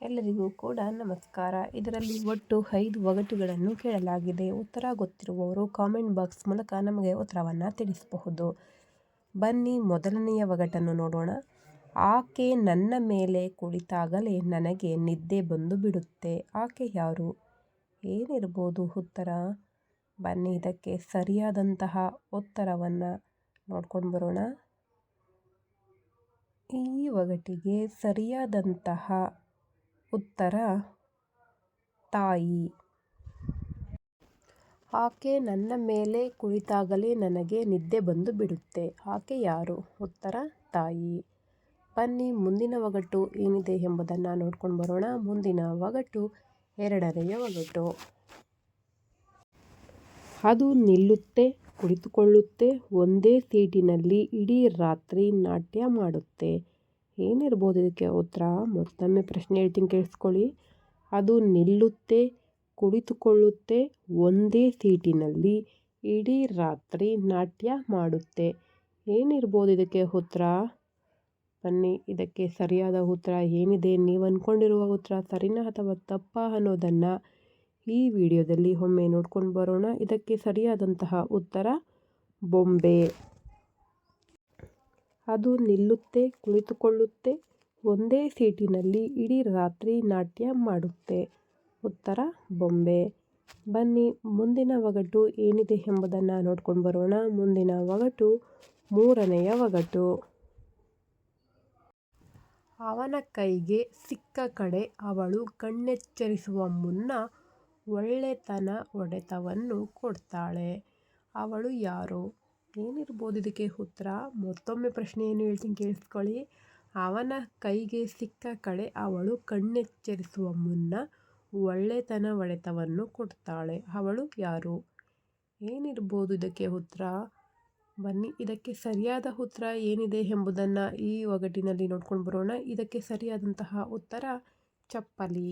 ಎಲ್ಲರಿಗೂ ಕೂಡ ನಮಸ್ಕಾರ. ಇದರಲ್ಲಿ ಒಟ್ಟು ಐದು ಒಗಟುಗಳನ್ನು ಕೇಳಲಾಗಿದೆ. ಉತ್ತರ ಗೊತ್ತಿರುವವರು ಕಾಮೆಂಟ್ ಬಾಕ್ಸ್ ಮೂಲಕ ನಮಗೆ ಉತ್ತರವನ್ನು ತಿಳಿಸಬಹುದು. ಬನ್ನಿ ಮೊದಲನೆಯ ಒಗಟನ್ನು ನೋಡೋಣ. ಆಕೆ ನನ್ನ ಮೇಲೆ ಕುಳಿತಾಗಲೇ ನನಗೆ ನಿದ್ದೆ ಬಂದು ಬಿಡುತ್ತೆ. ಆಕೆ ಯಾರು? ಏನಿರ್ಬೋದು ಉತ್ತರ? ಬನ್ನಿ ಇದಕ್ಕೆ ಸರಿಯಾದಂತಹ ಉತ್ತರವನ್ನು ನೋಡ್ಕೊಂಡು ಬರೋಣ. ಈ ಒಗಟಿಗೆ ಸರಿಯಾದಂತಹ ಉತ್ತರ, ತಾಯಿ. ಆಕೆ ನನ್ನ ಮೇಲೆ ಕುಳಿತಾಗಲೇ ನನಗೆ ನಿದ್ದೆ ಬಂದು ಬಿಡುತ್ತೆ. ಆಕೆ ಯಾರು? ಉತ್ತರ, ತಾಯಿ. ಬನ್ನಿ, ಮುಂದಿನ ಒಗಟು ಏನಿದೆ ಎಂಬುದನ್ನು ನೋಡ್ಕೊಂಡು ಬರೋಣ. ಮುಂದಿನ ಒಗಟು ಎರಡನೆಯ ಒಗಟು. ಅದು ನಿಲ್ಲುತ್ತೆ, ಕುಳಿತುಕೊಳ್ಳುತ್ತೆ, ಒಂದೇ ಸೀಟಿನಲ್ಲಿ ಇಡೀ ರಾತ್ರಿ ನಾಟ್ಯ ಮಾಡುತ್ತೆ. ಏನಿರ್ಬೋದು ಇದಕ್ಕೆ ಉತ್ತರ? ಮತ್ತೊಮ್ಮೆ ಪ್ರಶ್ನೆ ಹೇಳ್ತೀನಿ, ಕೇಳಿಸ್ಕೊಳ್ಳಿ. ಅದು ನಿಲ್ಲುತ್ತೆ, ಕುಳಿತುಕೊಳ್ಳುತ್ತೆ, ಒಂದೇ ಸೀಟಿನಲ್ಲಿ ಇಡೀ ರಾತ್ರಿ ನಾಟ್ಯ ಮಾಡುತ್ತೆ. ಏನಿರ್ಬೋದು ಇದಕ್ಕೆ ಉತ್ತರ? ಬನ್ನಿ, ಇದಕ್ಕೆ ಸರಿಯಾದ ಉತ್ತರ ಏನಿದೆ? ನೀವು ಅಂದ್ಕೊಂಡಿರುವ ಉತ್ತರ ಸರಿನಾ ಅಥವಾ ತಪ್ಪ ಅನ್ನೋದನ್ನು ಈ ವಿಡಿಯೋದಲ್ಲಿ ಒಮ್ಮೆ ನೋಡ್ಕೊಂಡು ಬರೋಣ. ಇದಕ್ಕೆ ಸರಿಯಾದಂತಹ ಉತ್ತರ, ಬೊಂಬೆ. ಅದು ನಿಲ್ಲುತ್ತೆ, ಕುಳಿತುಕೊಳ್ಳುತ್ತೆ, ಒಂದೇ ಸೀಟಿನಲ್ಲಿ ಇಡೀ ರಾತ್ರಿ ನಾಟ್ಯ ಮಾಡುತ್ತೆ. ಉತ್ತರ, ಬೊಂಬೆ. ಬನ್ನಿ, ಮುಂದಿನ ಒಗಟು ಏನಿದೆ ಎಂಬುದನ್ನು ನೋಡ್ಕೊಂಡು ಬರೋಣ. ಮುಂದಿನ ಒಗಟು, ಮೂರನೆಯ ಒಗಟು. ಅವನ ಕೈಗೆ ಸಿಕ್ಕ ಕಡೆ ಅವಳು ಕಣ್ಣೆಚ್ಚರಿಸುವ ಮುನ್ನ ಒಳ್ಳೆತನ ಒಡೆತವನ್ನು ಕೊಡ್ತಾಳೆ. ಅವಳು ಯಾರು? ಏನಿರ್ಬೋದು ಇದಕ್ಕೆ ಉತ್ತರ? ಮತ್ತೊಮ್ಮೆ ಪ್ರಶ್ನೆಯನ್ನು ಹೇಳ್ತೀನಿ ಕೇಳಿಸ್ಕೊಳ್ಳಿ. ಅವನ ಕೈಗೆ ಸಿಕ್ಕ ಕಳೆ ಅವಳು ಕಣ್ಣೆಚ್ಚರಿಸುವ ಮುನ್ನ ಒಳ್ಳೆತನ ಒಡೆತವನ್ನು ಕೊಡ್ತಾಳೆ. ಅವಳು ಯಾರು? ಏನಿರ್ಬೋದು ಇದಕ್ಕೆ ಉತ್ತರ? ಬನ್ನಿ, ಇದಕ್ಕೆ ಸರಿಯಾದ ಉತ್ತರ ಏನಿದೆ ಎಂಬುದನ್ನು ಈ ಒಗಟಿನಲ್ಲಿ ನೋಡ್ಕೊಂಡು ಬರೋಣ. ಇದಕ್ಕೆ ಸರಿಯಾದಂತಹ ಉತ್ತರ ಚಪ್ಪಲಿ.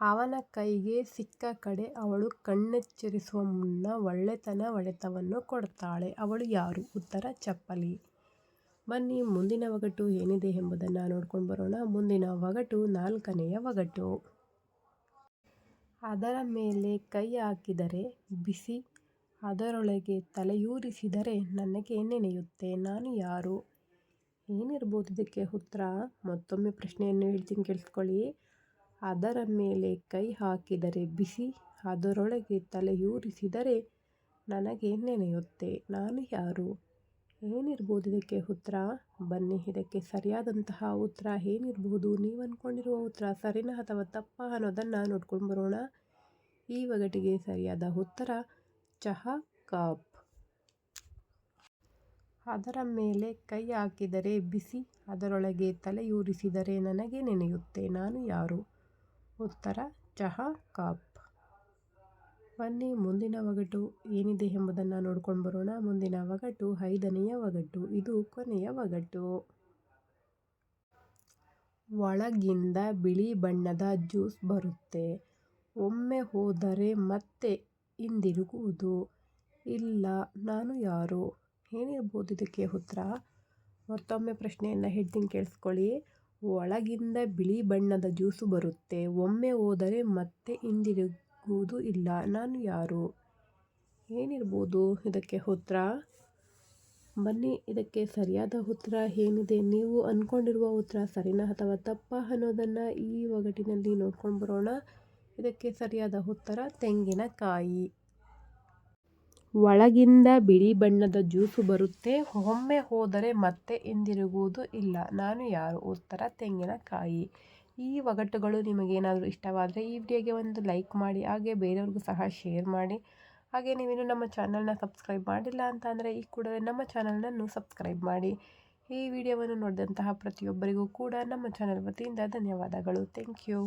ಅವನ ಕೈಗೆ ಸಿಕ್ಕ ಕಡೆ ಅವಳು ಕಣ್ಣೆಚ್ಚರಿಸುವ ಮುನ್ನ ಒಳ್ಳೆತನ ಒಡೆತವನ್ನು ಕೊಡ್ತಾಳೆ. ಅವಳು ಯಾರು? ಉತ್ತರ, ಚಪ್ಪಲಿ. ಬನ್ನಿ, ಮುಂದಿನ ಒಗಟು ಏನಿದೆ ಎಂಬುದನ್ನು ನೋಡ್ಕೊಂಡು ಬರೋಣ. ಮುಂದಿನ ಒಗಟು ನಾಲ್ಕನೆಯ ಒಗಟು. ಅದರ ಮೇಲೆ ಕೈ ಹಾಕಿದರೆ ಬಿಸಿ, ಅದರೊಳಗೆ ತಲೆಯೂರಿಸಿದರೆ ನನಗೆ ನೆನೆಯುತ್ತೆ. ನಾನು ಯಾರು? ಏನಿರ್ಬೋದು ಇದಕ್ಕೆ ಉತ್ತರ? ಮತ್ತೊಮ್ಮೆ ಪ್ರಶ್ನೆಯನ್ನು ಹೇಳ್ತೀನಿ, ಕೇಳಿಸ್ಕೊಳ್ಳಿ. ಅದರ ಮೇಲೆ ಕೈ ಹಾಕಿದರೆ ಬಿಸಿ, ಅದರೊಳಗೆ ತಲೆಯೂರಿಸಿದರೆ ನನಗೆ ನೆನೆಯುತ್ತೆ. ನಾನು ಯಾರು? ಏನಿರ್ಬೋದು ಇದಕ್ಕೆ ಉತ್ತರ? ಬನ್ನಿ, ಇದಕ್ಕೆ ಸರಿಯಾದಂತಹ ಉತ್ತರ ಏನಿರ್ಬೋದು? ನೀವು ಅಂದ್ಕೊಂಡಿರುವ ಉತ್ತರ ಸರಿನಾ ಅಥವಾ ತಪ್ಪ ಅನ್ನೋದನ್ನು ನೋಡ್ಕೊಂಡು ಬರೋಣ. ಈ ಒಗಟಿಗೆ ಸರಿಯಾದ ಉತ್ತರ, ಚಹಾ, ಕಪ್. ಅದರ ಮೇಲೆ ಕೈ ಹಾಕಿದರೆ ಬಿಸಿ, ಅದರೊಳಗೆ ತಲೆಯೂರಿಸಿದರೆ ನನಗೆ ನೆನೆಯುತ್ತೆ. ನಾನು ಯಾರು? ಉತ್ತರ, ಚಹಾ, ಕಪ್. ಬನ್ನಿ, ಮುಂದಿನ ಒಗಟು ಏನಿದೆ ಎಂಬುದನ್ನು ನೋಡ್ಕೊಂಡು ಬರೋಣ. ಮುಂದಿನ ಒಗಟು ಐದನೆಯ ಒಗಟು. ಇದು ಕೊನೆಯ ಒಗಟು. ಒಳಗಿಂದ ಬಿಳಿ ಬಣ್ಣದ ಜ್ಯೂಸ್ ಬರುತ್ತೆ. ಒಮ್ಮೆ ಹೋದರೆ ಮತ್ತೆ ಹಿಂದಿರುಗುವುದು. ಇಲ್ಲ, ನಾನು ಯಾರು? ಏನಿರ್ಬೋದು ಇದಕ್ಕೆ ಉತ್ತರ? ಮತ್ತೊಮ್ಮೆ ಪ್ರಶ್ನೆಯನ್ನು ಹೇಳ್ತೀನಿ, ಕೇಳಿಸ್ಕೊಳ್ಳಿ. ಒಳಗಿಂದ ಬಿಳಿ ಬಣ್ಣದ ಜ್ಯೂಸು ಬರುತ್ತೆ. ಒಮ್ಮೆ ಹೋದರೆ ಮತ್ತೆ ಹಿಂದಿರುಗುವುದು ಇಲ್ಲ. ನಾನು ಯಾರು? ಏನಿರ್ಬೋದು? ಇದಕ್ಕೆ ಉತ್ತರ? ಬನ್ನಿ, ಇದಕ್ಕೆ ಸರಿಯಾದ ಉತ್ತರ ಏನಿದೆ? ನೀವು ಅಂದ್ಕೊಂಡಿರುವ ಉತ್ತರ ಸರಿನಾ ಅಥವಾ ತಪ್ಪ ಅನ್ನೋದನ್ನು ಈ ಒಗಟಿನಲ್ಲಿ ನೋಡ್ಕೊಂಡು ಬರೋಣ. ಇದಕ್ಕೆ ಸರಿಯಾದ ಉತ್ತರ ತೆಂಗಿನಕಾಯಿ. ಒಳಗಿಂದ ಬಿಳಿ ಬಣ್ಣದ ಜ್ಯೂಸು ಬರುತ್ತೆ. ಒಮ್ಮೆ ಹೋದರೆ ಮತ್ತೆ ಹಿಂದಿರುಗುವುದು ಇಲ್ಲ. ನಾನು ಯಾರು? ಉತ್ತರ ತೆಂಗಿನಕಾಯಿ ಈ ಒಗಟುಗಳು ನಿಮಗೇನಾದರೂ ಇಷ್ಟವಾದರೆ ಈ ವಿಡಿಯೋಗೆ ಒಂದು ಲೈಕ್ ಮಾಡಿ, ಹಾಗೆ ಬೇರೆಯವ್ರಿಗೂ ಸಹ ಶೇರ್ ಮಾಡಿ. ಹಾಗೆ ನೀವೇನು ನಮ್ಮ ಚಾನಲ್ನ ಸಬ್ಸ್ಕ್ರೈಬ್ ಮಾಡಿಲ್ಲ ಅಂತ ಅಂದರೆ ಈ ಕೂಡಲೇ ನಮ್ಮ ಚಾನಲ್ನನ್ನು ಸಬ್ಸ್ಕ್ರೈಬ್ ಮಾಡಿ. ಈ ವಿಡಿಯೋವನ್ನು ನೋಡಿದಂತಹ ಪ್ರತಿಯೊಬ್ಬರಿಗೂ ಕೂಡ ನಮ್ಮ ಚಾನಲ್ ವತಿಯಿಂದ ಧನ್ಯವಾದಗಳು. Thank you.